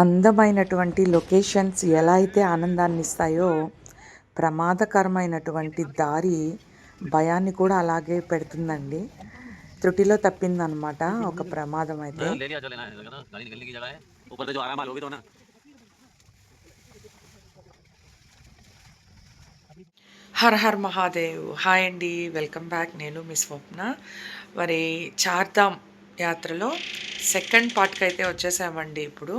అందమైనటువంటి లొకేషన్స్ ఎలా అయితే ఆనందాన్ని ఇస్తాయో ప్రమాదకరమైనటువంటి దారి భయాన్ని కూడా అలాగే పెడుతుందండి. త్రుటిలో తప్పిందనమాట ఒక ప్రమాదం అయితే. హర్ హర్ మహాదేవ్. హాయ్ అండి. Welcome back. నేను మీ స్వప్న. మరి చార్ధామ్ యాత్రలో సెకండ్ పార్ట్కి అయితే వచ్చేసామండి ఇప్పుడు.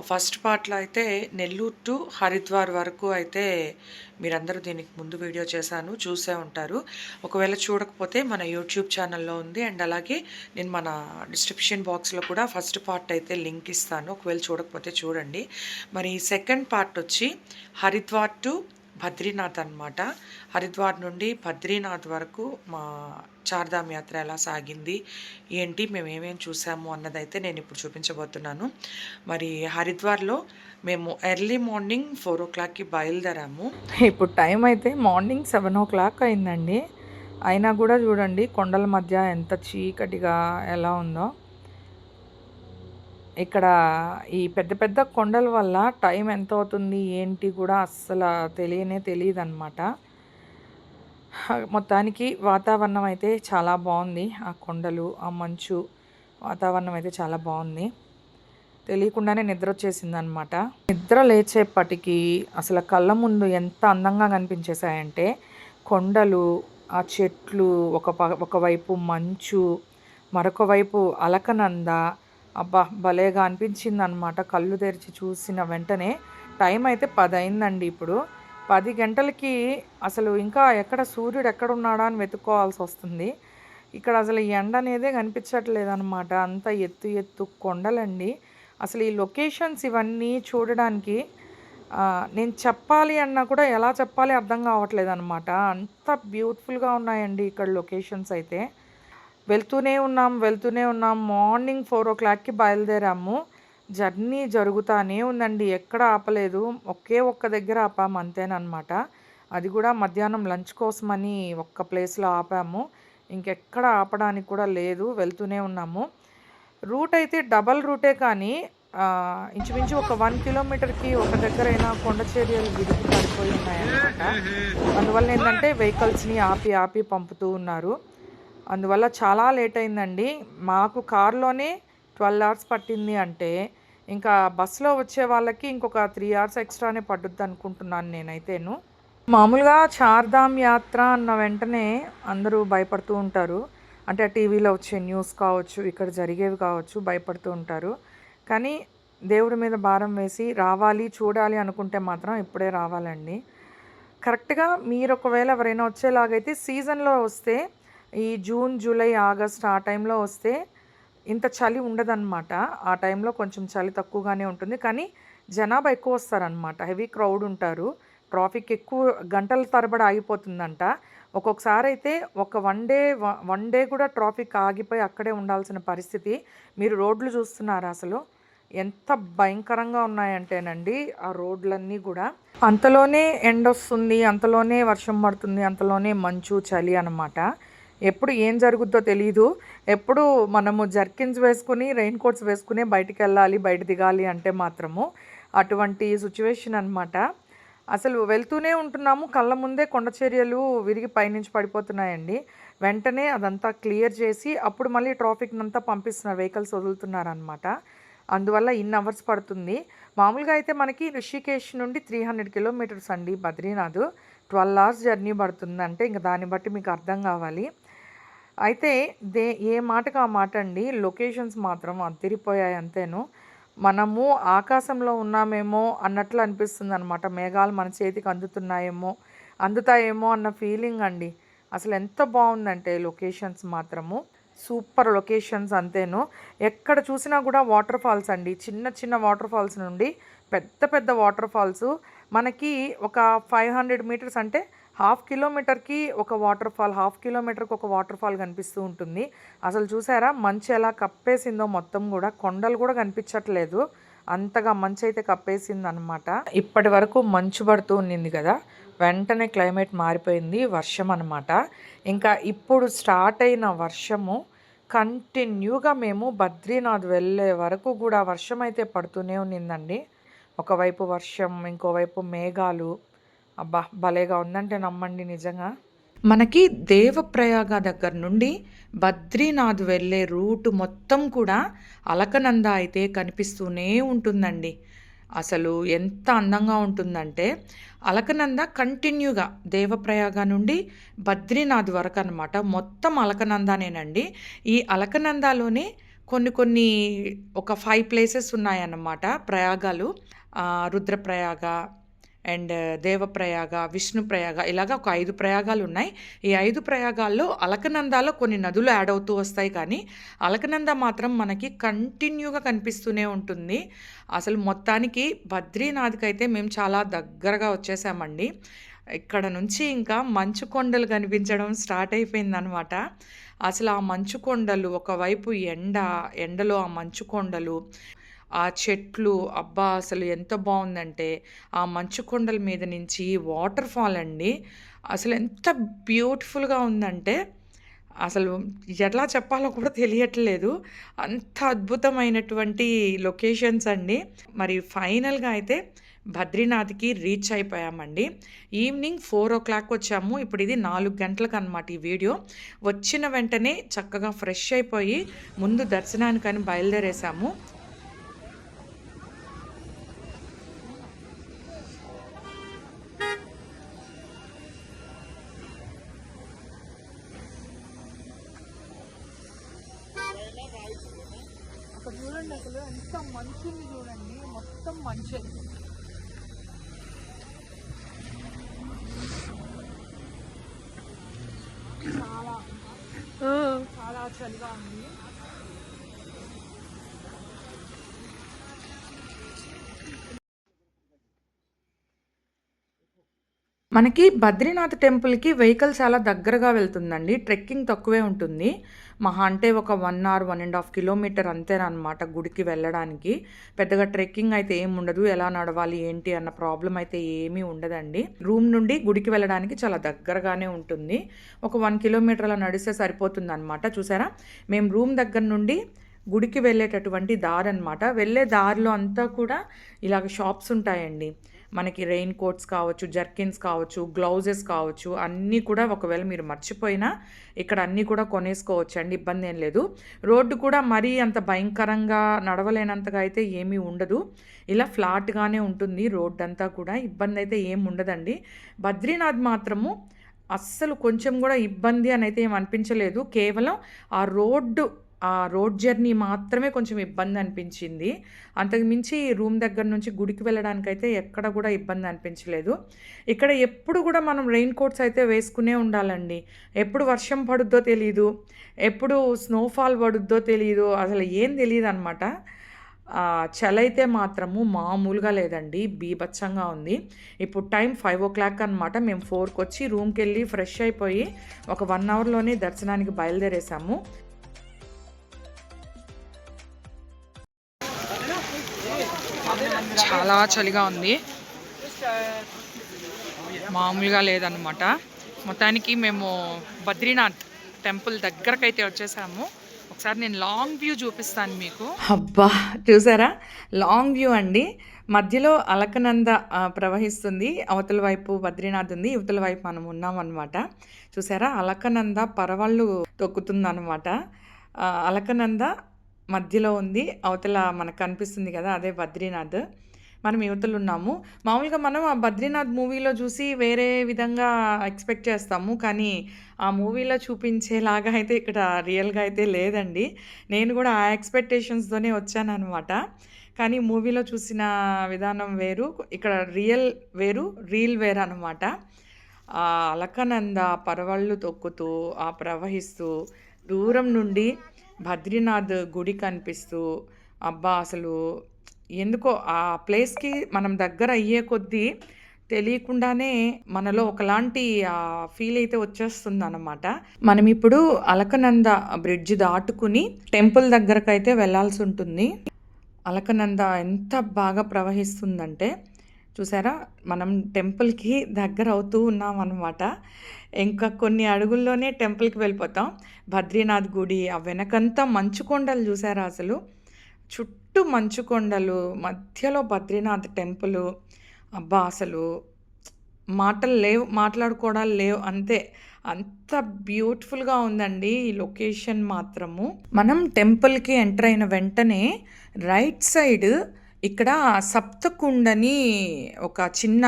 ఫస్ట్ పార్ట్లో అయితే నెల్లూరు టు హరిద్వార్ వరకు అయితే మీరందరూ దీనికి ముందు వీడియో చేశాను చూసే ఉంటారు. ఒకవేళ చూడకపోతే మన యూట్యూబ్ ఛానల్లో ఉంది. అండ్ అలాగే నేను మన డిస్క్రిప్షన్ బాక్స్లో కూడా ఫస్ట్ పార్ట్ అయితే లింక్ ఇస్తాను. ఒకవేళ చూడకపోతే చూడండి. మరి సెకండ్ పార్ట్ వచ్చి హరిద్వార్ టు బద్రీనాథ్ అనమాట హరిద్వార్ నుండి బద్రీనాథ్ వరకు మా చార్ధామ్ యాత్ర ఎలా సాగింది ఏంటి మేము ఏమేమి చూసాము అన్నదైతే నేను ఇప్పుడు చూపించబోతున్నాను. మరి హరిద్వార్లో మేము ఎర్లీ మార్నింగ్ ఫోర్ ఓ క్లాక్కి బయలుదేరాము. ఇప్పుడు టైం అయితే మార్నింగ్ సెవెన్ ఓ క్లాక్ అయిందండి. అయినా కూడా చూడండి కొండల మధ్య ఎంత చీకటిగా ఎలా ఉందో. ఇక్కడ ఈ పెద్ద పెద్ద కొండల వల్ల టైం ఎంత అవుతుంది ఏంటి కూడా అస్సలు తెలియనే తెలియదు అనమాట మొత్తానికి వాతావరణం అయితే చాలా బాగుంది. ఆ కొండలు ఆ మంచు వాతావరణం అయితే చాలా బాగుంది. తెలియకుండానే నిద్ర వచ్చేసింది అనమాట నిద్ర లేచేపటికి అసలు కళ్ళ ముందు ఎంత అందంగా కనిపించేశాయంటే కొండలు ఆ చెట్లు ఒక ప- ఒకవైపు మంచు మరొక వైపు అలకనంద అబ్బా భలేగా అనిపించింది అనమాట కళ్ళు తెరిచి చూసిన వెంటనే టైం అయితే పది అయిందండి ఇప్పుడు. పది గంటలకి అసలు ఇంకా ఎక్కడ సూర్యుడు ఎక్కడ ఉన్నాడా అని వెతుక్కోవాల్సి వస్తుంది. ఇక్కడ అసలు ఈ ఎండ అనేదే కనిపించట్లేదన్నమాట. అంత ఎత్తు ఎత్తు కొండలండి. అసలు ఈ లొకేషన్స్ ఇవన్నీ చూడడానికి నేను చెప్పాలి అన్నా కూడా ఎలా చెప్పాలి అర్థం కావట్లేదు అనమాట అంత బ్యూటిఫుల్గా ఉన్నాయండి ఇక్కడ లొకేషన్స్ అయితే. వెళ్తూనే ఉన్నాం వెళ్తూనే ఉన్నాం. మార్నింగ్ ఫోర్ ఓ క్లాక్కి బయలుదేరాము. జర్నీ జరుగుతానే ఉందండి. ఎక్కడ ఆపలేదు. ఒకే ఒక్క దగ్గర ఆపాము అంతేనమాట అది కూడా మధ్యాహ్నం లంచ్ కోసమని ఒక్క ప్లేస్లో ఆపాము. ఇంకెక్కడ ఆపడానికి కూడా లేదు. వెళ్తూనే ఉన్నాము. రూట్ అయితే డబల్ రూటే కానీ ఇంచుమించు ఒక వన్ కిలోమీటర్కి ఒక దగ్గరైనా కొండ చర్యలు విరిగి పడిపోయి ఉన్నాయన్నమాట. అందువల్ల ఏంటంటే వెహికల్స్ని ఆపి ఆపి పంపుతూ ఉన్నారు. అందువల్ల చాలా లేట్ అయిందండి. మాకు కారులోనే ట్వెల్వ్ అవర్స్ పట్టింది అంటే ఇంకా బస్సులో వచ్చే వాళ్ళకి ఇంకొక త్రీ అవర్స్ ఎక్స్ట్రానే పడుద్ది అనుకుంటున్నాను నేనైతేను. మామూలుగా చార్ధామ్ యాత్ర అన్న వెంటనే అందరూ భయపడుతూ ఉంటారు. అంటే టీవీలో వచ్చే న్యూస్ కావచ్చు ఇక్కడ జరిగేవి కావచ్చు భయపడుతూ ఉంటారు. కానీ దేవుడి మీద భారం వేసి రావాలి చూడాలి అనుకుంటే మాత్రం ఇప్పుడే రావాలండి. కరెక్ట్గా మీరు ఒకవేళ ఎవరైనా వచ్చేలాగైతే సీజన్లో వస్తే ఈ జూన్ జూలై ఆగస్ట్ ఆ టైంలో వస్తే ఇంత చలి ఉండదన్నమాట. ఆ టైంలో కొంచెం చలి తక్కువగానే ఉంటుంది. కానీ జనాభా ఎక్కువ వస్తారనమాట హెవీ క్రౌడ్ ఉంటారు. ట్రాఫిక్ ఎక్కువ గంటల తరబడి ఆగిపోతుందంట. ఒక్కొక్కసారి అయితే ఒక వన్ డే వన్ డే కూడా ట్రాఫిక్ ఆగిపోయి అక్కడే ఉండాల్సిన పరిస్థితి మీరు రోడ్లు చూస్తున్నారా అసలు? ఎంత భయంకరంగా ఉన్నాయంటేనండి ఆ రోడ్లన్నీ కూడా. అంతలోనే ఎండ వస్తుంది అంతలోనే వర్షం పడుతుంది అంతలోనే మంచు చలి అనమాట ఎప్పుడు ఏం జరుగుద్దో తెలియదు ఎప్పుడు మనము జర్కిన్స్ వేసుకుని రెయిన్ కోట్స్ వేసుకుని బయటికి వెళ్ళాలి బయట దిగాలి అంటే మాత్రము అటువంటి సిచ్యువేషన్ అనమాట అసలు వెళ్తూనే ఉంటున్నాము. కళ్ళ ముందే కొండ చర్యలు విరిగి పైనుంచి పడిపోతున్నాయండి. వెంటనే అదంతా క్లియర్ చేసి అప్పుడు మళ్ళీ ట్రాఫిక్ అంతా పంపిస్తున్నారు. వెహికల్స్ వదులుతున్నారనమాట అందువల్ల ఇన్ అవర్స్ పడుతుంది. మామూలుగా అయితే మనకి రిషికేష్ నుండి త్రీ హండ్రెడ్ కిలోమీటర్స్ అండి బద్రీనాథ్. ట్వెల్వ్ అవర్స్ జర్నీ పడుతుంది అంటే ఇంకా దాన్ని బట్టి మీకు అర్థం కావాలి. అయితే దే ఏ మాటకు ఆ మాట అండి? లొకేషన్స్ మాత్రం అదిరిపోయాయి అంతేను. మనము ఆకాశంలో ఉన్నామేమో అన్నట్లు అనిపిస్తుంది అనమాట మేఘాలు మన చేతికి అందుతున్నాయేమో అందుతాయేమో అన్న ఫీలింగ్ అండి. అసలు ఎంత బాగుందంటే లొకేషన్స్ మాత్రము. సూపర్ లొకేషన్స్ అంతేను. ఎక్కడ చూసినా కూడా వాటర్ ఫాల్స్ అండి. చిన్న చిన్న వాటర్ ఫాల్స్ నుండి పెద్ద పెద్ద వాటర్ ఫాల్స్. మనకి ఒక ఫైవ్ హండ్రెడ్ మీటర్స్ అంటే హాఫ్ కిలోమీటర్కి ఒక వాటర్ ఫాల్ హాఫ్ కిలోమీటర్కి ఒక వాటర్ ఫాల్ కనిపిస్తూ ఉంటుంది. అసలు చూసారా? మంచు ఎలా కప్పేసిందో మొత్తం కూడా కొండలు కూడా కనిపించట్లేదు. అంతగా మంచు అయితే కప్పేసింది అనమాట ఇప్పటి వరకు మంచు పడుతూ ఉండింది కదా. వెంటనే క్లైమేట్ మారిపోయింది వర్షం అనమాట ఇంకా ఇప్పుడు స్టార్ట్ అయిన వర్షము కంటిన్యూగా మేము బద్రీనాథ్ వెళ్ళే వరకు కూడా వర్షం అయితే పడుతూనే ఉన్నిందండి ఒకవైపు వర్షం ఇంకోవైపు మేఘాలు అబ్బా భలేగా ఉందంటే నమ్మండి నిజంగా. మనకి దేవప్రయాగ దగ్గర నుండి బద్రీనాథ్ వెళ్ళే రూట్ మొత్తం కూడా అలకనంద అయితే కనిపిస్తూనే ఉంటుందండి. అసలు ఎంత అందంగా ఉంటుందంటే అలకనంద కంటిన్యూగా దేవప్రయాగ నుండి బద్రీనాథ్ వరకు అనమాట మొత్తం అలకనందనేనండి. ఈ అలకనందలోనే కొన్ని కొన్ని ఒక ఫైవ్ ప్లేసెస్ ఉన్నాయన్నమాట ప్రయాగాలు. రుద్రప్రయాగ అండ్ uh, దేవప్రయాగ విష్ణుప్రయాగ ఇలాగ ఒక ఐదు ప్రయాగాలు ఉన్నాయి ఈ ఐదు ప్రయాగాల్లో అలకనందాలో కొన్ని నదులు యాడ్ అవుతూ వస్తాయి కానీ అలకనంద మాత్రం మనకి కంటిన్యూగా కనిపిస్తూనే ఉంటుంది. అసలు మొత్తానికి బద్రీనాథ్కి అయితే మేము చాలా దగ్గరగా వచ్చేసామండి. ఇక్కడ నుంచి ఇంకా మంచు కొండలు కనిపించడం స్టార్ట్ అయిపోయిందనమాట అసలు ఆ మంచు కొండలు ఒకవైపు ఎండ ఎండలో ఆ మంచు కొండలు ఆ చెట్లు అబ్బా అసలు ఎంత బాగుందంటే ఆ మంచు కొండల మీద నుంచి వాటర్ ఫాల్ అండి. అసలు ఎంత బ్యూటిఫుల్గా ఉందంటే అసలు ఎట్లా చెప్పాలో కూడా తెలియట్లేదు. అంత అద్భుతమైనటువంటి లొకేషన్స్ అండి. మరి ఫైనల్గా అయితే బద్రీనాథ్కి రీచ్ అయిపోయామండి. ఈవినింగ్ ఫోర్ ఓ క్లాక్ వచ్చాము. ఇప్పుడు ఇది నాలుగు గంటలకు అనమాట ఈ వీడియో. వచ్చిన వెంటనే చక్కగా ఫ్రెష్ అయిపోయి ముందు దర్శనానికని బయలుదేరేసాము అక్కడ చూడండి అసలు ఎంత మంచు ఉంది చూడండి మొత్తం మంచే చాలా చాలా చలిగా ఉంది మనకి బద్రీనాథ్ టెంపుల్కి వెహికల్ చాలా దగ్గరగా వెళ్తుందండి. ట్రెక్కింగ్ తక్కువే ఉంటుంది. మహా అంటే ఒక one hour one and half kilometre అంతేనమాట గుడికి వెళ్ళడానికి. పెద్దగా ట్రెక్కింగ్ అయితే ఏమి ఉండదు. ఎలా నడవాలి ఏంటి అన్న ప్రాబ్లం అయితే ఏమీ ఉండదండి. రూమ్ నుండి గుడికి వెళ్ళడానికి చాలా దగ్గరగానే ఉంటుంది. ఒక వన్ కిలోమీటర్ అలా నడిస్తే సరిపోతుంది అనమాట చూసారా? మేము రూమ్ దగ్గర నుండి గుడికి వెళ్ళేటటువంటి దారి అనమాట వెళ్ళే దారిలో అంతా కూడా ఇలాగ షాప్స్ ఉంటాయండి. మనకి రెయిన్ కోట్స్ కావచ్చు జర్కిన్స్ కావచ్చు గ్లౌజెస్ కావచ్చు అన్నీ కూడా ఒకవేళ మీరు మర్చిపోయినా ఇక్కడ అన్నీ కూడా కొనేసుకోవచ్చు అండి ఇబ్బంది ఏం లేదు. రోడ్డు కూడా మరీ అంత భయంకరంగా నడవలేనంతగా అయితే ఏమీ ఉండదు. ఇలా ఫ్లాట్గానే ఉంటుంది రోడ్డు అంతా కూడా ఇబ్బంది అయితే ఏం ఉండదండి. బద్రీనాథ్ మాత్రము అస్సలు కొంచెం కూడా ఇబ్బంది అని అయితే ఏం అనిపించలేదు. కేవలం ఆ రోడ్డు ఆ రోడ్ జర్నీ మాత్రమే కొంచెం ఇబ్బంది అనిపించింది. అంతకు మించి రూమ్ దగ్గర నుంచి గుడికి వెళ్ళడానికైతే ఎక్కడ కూడా ఇబ్బంది అనిపించలేదు. ఇక్కడ ఎప్పుడు కూడా మనం రెయిన్ కోట్స్ అయితే వేసుకునే ఉండాలండి. ఎప్పుడు వర్షం పడుద్దో తెలియదు ఎప్పుడు స్నోఫాల్ పడుద్దో తెలియదు అసలు ఏం తెలియదు అనమాట చలైతే మాత్రము మామూలుగా లేదండి. బీభత్సంగా ఉంది. ఇప్పుడు టైం ఫైవ్ ఓ క్లాక్ అనమాట మేము ఫోర్కి వచ్చి రూమ్కి వెళ్ళి ఫ్రెష్ అయిపోయి ఒక వన్ అవర్లోనే దర్శనానికి బయలుదేరేసాము. చాలా చలిగా ఉంది. మామూలుగా లేదన్నమాట. మొత్తానికి మేము బద్రీనాథ్ టెంపుల్ దగ్గరకైతే వచ్చేసాము. ఒకసారి నేను లాంగ్ వ్యూ చూపిస్తాను మీకు. అబ్బా చూసారా? లాంగ్ వ్యూ అండి. మధ్యలో అలకనంద ప్రవహిస్తుంది. అవతల వైపు బద్రీనాథ్ ఉంది. ఇవతల వైపు మనం ఉన్నాం అనమాట చూసారా? అలకనంద పరవళ్ళు తొక్కుతుంది అనమాట అలకనంద మధ్యలో ఉంది. అవతల మనకు కనిపిస్తుంది కదా అదే బద్రీనాథ్. మనం యువతలు ఉన్నాము. మామూలుగా మనం ఆ బద్రీనాథ్ మూవీలో చూసి వేరే విధంగా ఎక్స్పెక్ట్ చేస్తాము. కానీ ఆ మూవీలో చూపించేలాగా అయితే ఇక్కడ రియల్గా అయితే లేదండి. నేను కూడా ఆ ఎక్స్పెక్టేషన్స్తోనే వచ్చానమాట కానీ మూవీలో చూసిన విధానం వేరు. ఇక్కడ రియల్ వేరు రీల్ వేరు అనమాట ఆ అలకనంద పరవళ్ళు తొక్కుతూ ఆ ప్రవహిస్తూ దూరం నుండి బద్రీనాథ్ గుడి కనిపిస్తూ అబ్బా అసలు ఎందుకో ఆ ప్లేస్కి మనం దగ్గర అయ్యే కొద్దీ తెలియకుండానే మనలో ఒకలాంటి ఫీల్ అయితే వచ్చేస్తుంది అనమాట మనం ఇప్పుడు అలకనంద బ్రిడ్జ్ దాటుకుని టెంపుల్ దగ్గరకు అయితే వెళ్ళాల్సి ఉంటుంది. అలకనంద ఎంత బాగా ప్రవహిస్తుందంటే చూసారా? మనం టెంపుల్కి దగ్గర అవుతూ ఉన్నాం అనమాట ఇంకా కొన్ని అడుగుల్లోనే టెంపుల్కి వెళ్ళిపోతాం. బద్రీనాథ్ గుడి ఆ వెనకంతా మంచు కొండలు చూసారా అసలు? చుట్టూ మంచు కొండలు మధ్యలో బద్రీనాథ్ టెంపుల్ అబ్బా అసలు మాటలు లేవు మాట్లాడుకోవడాలు లేవు అంతే. అంత బ్యూటిఫుల్గా ఉందండి ఈ లొకేషన్ మాత్రము. మనం టెంపుల్కి ఎంటర్ అయిన వెంటనే రైట్ సైడ్ ఇక్కడ సప్తకుండని ఒక చిన్న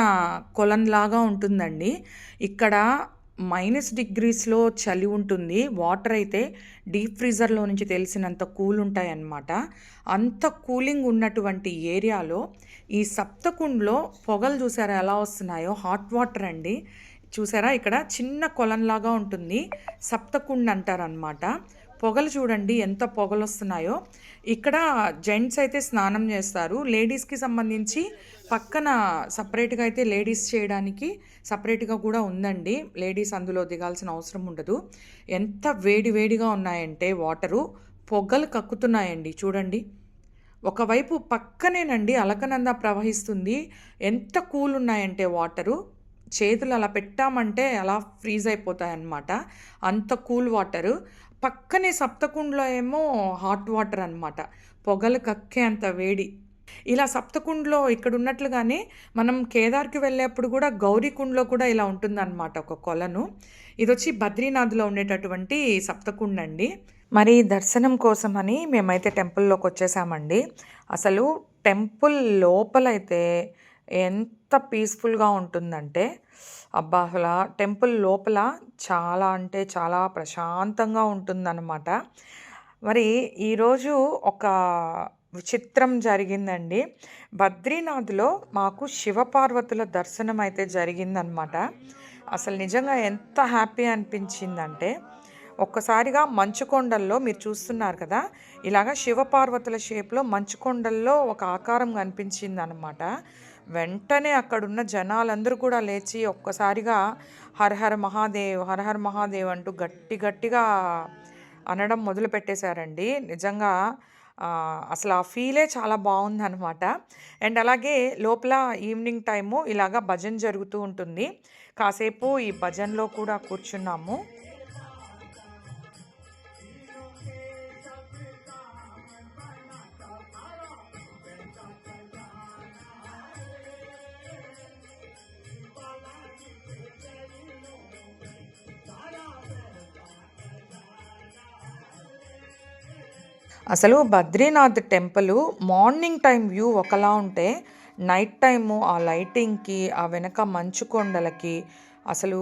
కొలంలాగా ఉంటుందండి. ఇక్కడ మైనస్ డిగ్రీస్లో చలి ఉంటుంది. వాటర్ అయితే డీప్ ఫ్రీజర్లో నుంచి తెలిసినంత కూల్ ఉంటాయన్నమాట. అంత కూలింగ్ ఉన్నటువంటి ఏరియాలో ఈ సప్తకుండ్లో పొగలు చూసారా ఎలా వస్తున్నాయో? హాట్ వాటర్ అండి. చూసారా? ఇక్కడ చిన్న కొలంలాగా ఉంటుంది. సప్తకుండ్ అంటారనమాట పొగలు చూడండి ఎంత పొగలు వస్తున్నాయో ఇక్కడ జెంట్స్ అయితే స్నానం చేస్తారు. లేడీస్కి సంబంధించి పక్కన సపరేట్గా అయితే లేడీస్ చేయడానికి సపరేట్గా కూడా ఉందండి. లేడీస్ అందులో దిగాల్సిన అవసరం ఉండదు. ఎంత వేడి వేడిగా ఉన్నాయంటే వాటరు పొగలు కక్కుతున్నాయండి. చూడండి. ఒకవైపు పక్కనేనండి అలకనంద ప్రవహిస్తుంది. ఎంత కూల్ ఉన్నాయంటే వాటరు. చేతులు అలా పెట్టామంటే అలా ఫ్రీజ్ అయిపోతాయి అన్నమాట అంత కూల్ వాటరు. పక్కనే సప్తకుండ్లో ఏమో హాట్ వాటర్ అన్నమాట. పొగలు కక్కే అంత వేడి. ఇలా సప్తకుండ్లో ఇక్కడ ఉన్నట్లుగానే మనం కేదార్కి వెళ్ళేప్పుడు కూడా గౌరీకుండ్లో కూడా ఇలా ఉంటుందన్నమాట ఒక కొలను. ఇది వచ్చి బద్రీనాథ్లో ఉండేటటువంటి సప్తకుండ్ అండి. మరి దర్శనం కోసమని మేమైతే టెంపుల్లోకి వచ్చేసామండి. అసలు టెంపుల్ లోపలైతే ఎంత పీస్ఫుల్గా ఉంటుందంటే అబ్బా! అసలు టెంపుల్ లోపల చాలా అంటే చాలా ప్రశాంతంగా ఉంటుందన్నమాట. మరి ఈరోజు ఒక విచిత్రం జరిగిందండి. బద్రీనాథ్లో మాకు శివపార్వతుల దర్శనం అయితే జరిగిందనమాట అసలు నిజంగా ఎంత హ్యాపీ అనిపించిందంటే ఒక్కసారిగా మంచుకొండల్లో మీరు చూస్తున్నారు కదా ఇలాగ శివపార్వతుల షేప్లో మంచుకొండల్లో ఒక ఆకారం కనిపించింది అనమాట వెంటనే అక్కడున్న జనాలందరూ కూడా లేచి ఒక్కసారిగా హర్హర్ మహాదేవ్ హర్హర్ మహాదేవ్ అంటూ గట్టి గట్టిగా అనడం మొదలు పెట్టేశారండి నిజంగా అసలు ఆ ఫీలే చాలా బాగుందనమాట అండ్ అలాగే లోపల ఈవినింగ్ టైము ఇలాగా భజన జరుగుతూ ఉంటుంది. కాసేపు ఈ భజనలో కూడా కూర్చున్నాము. అసలు Badrinath temple morning time view ఒకలా ఉంటే నైట్ టైము ఆ లైటింగ్కి ఆ వెనక మంచు కొండలకి అసలు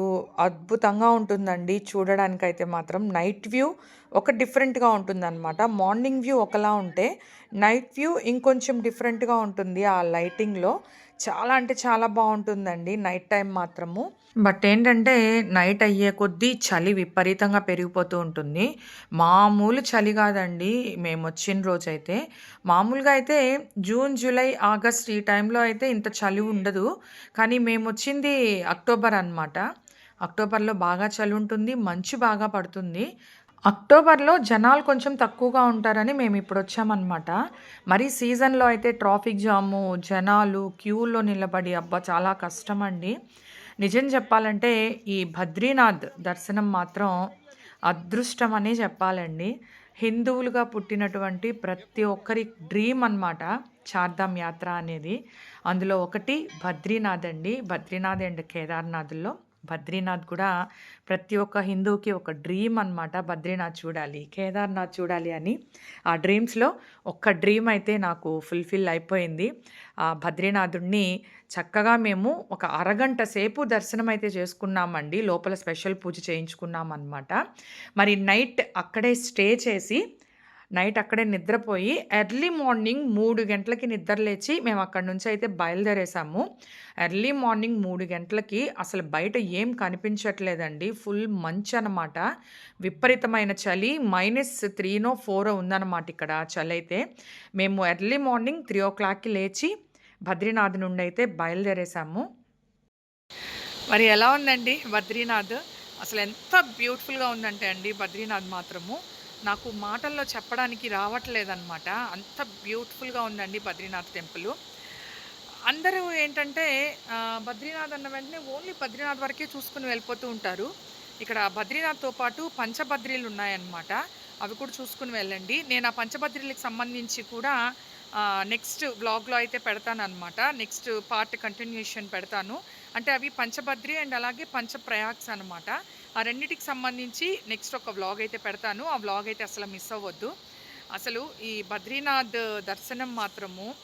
అద్భుతంగా ఉంటుందండి. చూడడానికైతే మాత్రం నైట్ వ్యూ ఒక డిఫరెంట్గా ఉంటుందన్నమాట. మార్నింగ్ వ్యూ ఒకలా ఉంటే నైట్ వ్యూ ఇంకొంచెం డిఫరెంట్గా ఉంటుంది ఆ లైటింగ్లో. చాలా అంటే చాలా బాగుంటుందండి నైట్ టైం మాత్రము. బట్ ఏంటంటే నైట్ అయ్యే కొద్దీ చలి విపరీతంగా పెరిగిపోతూ ఉంటుంది. మామూలు చలి కాదండి మేము వచ్చిన రోజైతే. మామూలుగా అయితే జూన్ జూలై ఆగస్ట్ ఈ టైంలో అయితే ఇంత చలి ఉండదు. కానీ మేము వచ్చింది అక్టోబర్ అనమాట అక్టోబర్లో బాగా చలి ఉంటుంది మంచు బాగా పడుతుంది. అక్టోబర్లో జనాలు కొంచెం తక్కువగా ఉంటారని మేము ఇప్పుడు వచ్చామన్నమాట. మరి సీజన్లో అయితే ట్రాఫిక్ జాము జనాలు క్యూలో నిలబడి అబ్బా చాలా కష్టం అండి నిజం చెప్పాలంటే ఈ బద్రీనాథ్ దర్శనం మాత్రం అదృష్టం అనే చెప్పాలండి. హిందువులుగా పుట్టినటువంటి ప్రతి ఒక్కరి డ్రీమ్ అన్నమాట చార్ధామ్ యాత్ర అనేది. అందులో ఒకటి బద్రీనాథ్ అండి. బద్రీనాథ్ అండ్ కేదార్నాథ్లో బద్రీనాథ్ కూడా ప్రతి ఒక్క హిందువుకి ఒక డ్రీమ్ అన్నమాట బద్రీనాథ్ చూడాలి కేదార్నాథ్ చూడాలి అని. ఆ డ్రీమ్స్లో ఒక్క డ్రీమ్ అయితే నాకు ఫుల్ఫిల్ అయిపోయింది. ఆ బద్రీనాథుడిని చక్కగా మేము ఒక అరగంట సేపు దర్శనం అయితే చేసుకున్నామండి. లోపల స్పెషల్ పూజ చేయించుకున్నాం అనమాట మరి నైట్ అక్కడే స్టే చేసి నైట్ అక్కడే నిద్రపోయి ఎర్లీ మార్నింగ్ మూడు గంటలకి నిద్ర లేచి మేము అక్కడి నుంచి అయితే బయలుదేరేసాము. ఎర్లీ మార్నింగ్ మూడు గంటలకి అసలు బయట ఏం కనిపించట్లేదండి. ఫుల్ మంచు అనమాట విపరీతమైన చలి మైనస్ త్రీనో ఫోరో ఉందన్నమాట ఇక్కడ చలి అయితే. మేము ఎర్లీ మార్నింగ్ త్రీ ఓ క్లాక్కి లేచి బద్రీనాథ్ నుండి అయితే బయలుదేరేసాము. మరి ఎలా ఉందండి బద్రీనాథ్? అసలు ఎంత బ్యూటిఫుల్గా ఉందంటే అండి బద్రీనాథ్ మాత్రము. నాకు మాటల్లో చెప్పడానికి రావట్లేదన్నమాట. అంత బ్యూటిఫుల్గా ఉందండి బద్రీనాథ్ టెంపుల్. అందరూ ఏంటంటే బద్రీనాథ్ అన్న వెంటనే ఓన్లీ బద్రీనాథ్ వరకే చూసుకుని వెళ్ళిపోతూ ఉంటారు. ఇక్కడ బద్రీనాథ్తో పాటు పంచబద్రీలు ఉన్నాయన్నమాట. అవి కూడా చూసుకుని వెళ్ళండి. నేను ఆ పంచబద్రీలకు సంబంధించి కూడా నెక్స్ట్ బ్లాగ్లో అయితే పెడతాను అనమాట నెక్స్ట్ పార్ట్ కంటిన్యూషన్ పెడతాను. అంటే అవి పంచబద్రి అండ్ అలాగే పంచప్రయాగ్స్ అనమాట ఆ రెండింటికి సంబంధించి నెక్స్ట్ ఒక వ్లాగ్ అయితే పెడతాను. ఆ వ్లాగ్ అయితే అసలు మిస్ అవ్వద్దు. అసలు ఈ బద్రీనాథ్ దర్శనం మాత్రము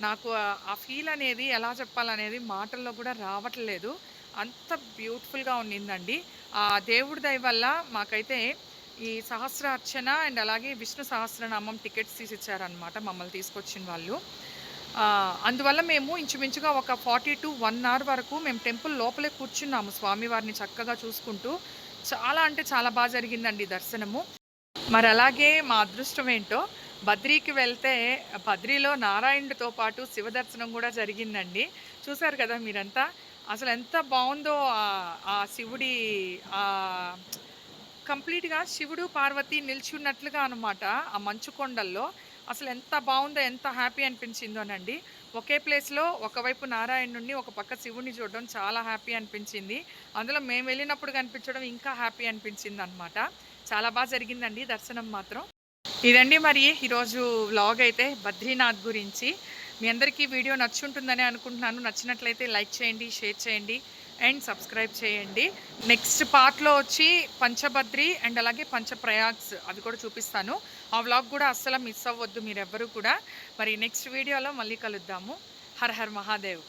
నాకు ఆ- ఫీల్ అనేది ఎలా చెప్పాలనేది మాటల్లో కూడా రావట్లేదు. అంత బ్యూటిఫుల్గా ఉండిందండి. ఆ దేవుడి దయ వల్ల మాకైతే ఈ సహస్ర అర్చన అండ్ అలాగే విష్ణు సహస్రనామం టికెట్స్ తీసి ఇచ్చారనమాట మమ్మల్ని తీసుకొచ్చిన వాళ్ళు. అందువల్ల మేము ఇంచుమించుగా ఒక ఫార్టీ టు వన్ అవర్ వరకు మేము టెంపుల్ లోపలే కూర్చున్నాము స్వామివారిని చక్కగా చూసుకుంటూ. చాలా అంటే చాలా బాగా జరిగిందండి దర్శనము. మరి అలాగే మా అదృష్టం ఏంటో బద్రీకి వెళ్తే బద్రీలో నారాయణుడితో పాటు శివ దర్శనం కూడా జరిగిందండి. చూశారు కదా మీరంతా? అసలు ఎంత బాగుందో ఆ- శివుడి కంప్లీట్గా శివుడు పార్వతి నిల్చున్నట్లుగా అనమాట ఆ మంచు కొండల్లో. అసలు ఎంత బాగుందో ఎంత హ్యాపీ అనిపించిందోనండి ఒకే ప్లేస్లో ఒకవైపు నారాయణుడిని ఒక పక్క శివుడిని చూడడం చాలా హ్యాపీ అనిపించింది. అందులో మేము వెళ్ళినప్పుడు కనిపించడం ఇంకా హ్యాపీ అనిపించింది అనమాట చాలా బాగా జరిగిందండి దర్శనం మాత్రం. ఇదండి మరి ఈరోజు వ్లాగ్ అయితే బద్రీనాథ్ గురించి. మీ అందరికీ వీడియో నచ్చుంటుందని అనుకుంటున్నాను. నచ్చినట్లయితే లైక్ చేయండి షేర్ చేయండి. అండ్ సబ్స్క్రైబ్ చేయండి. నెక్స్ట్ పార్ట్లో వచ్చి పంచభద్రి అండ్ అలాగే పంచప్రయాగ్స్ అవి కూడా చూపిస్తాను. ఆ వ్లాగ్ కూడా అస్సలు మిస్ అవ్వద్దు మీరెవ్వరూ కూడా. మరి నెక్స్ట్ వీడియోలో మళ్ళీ కలుద్దాము. హర్ హర్ మహాదేవ్.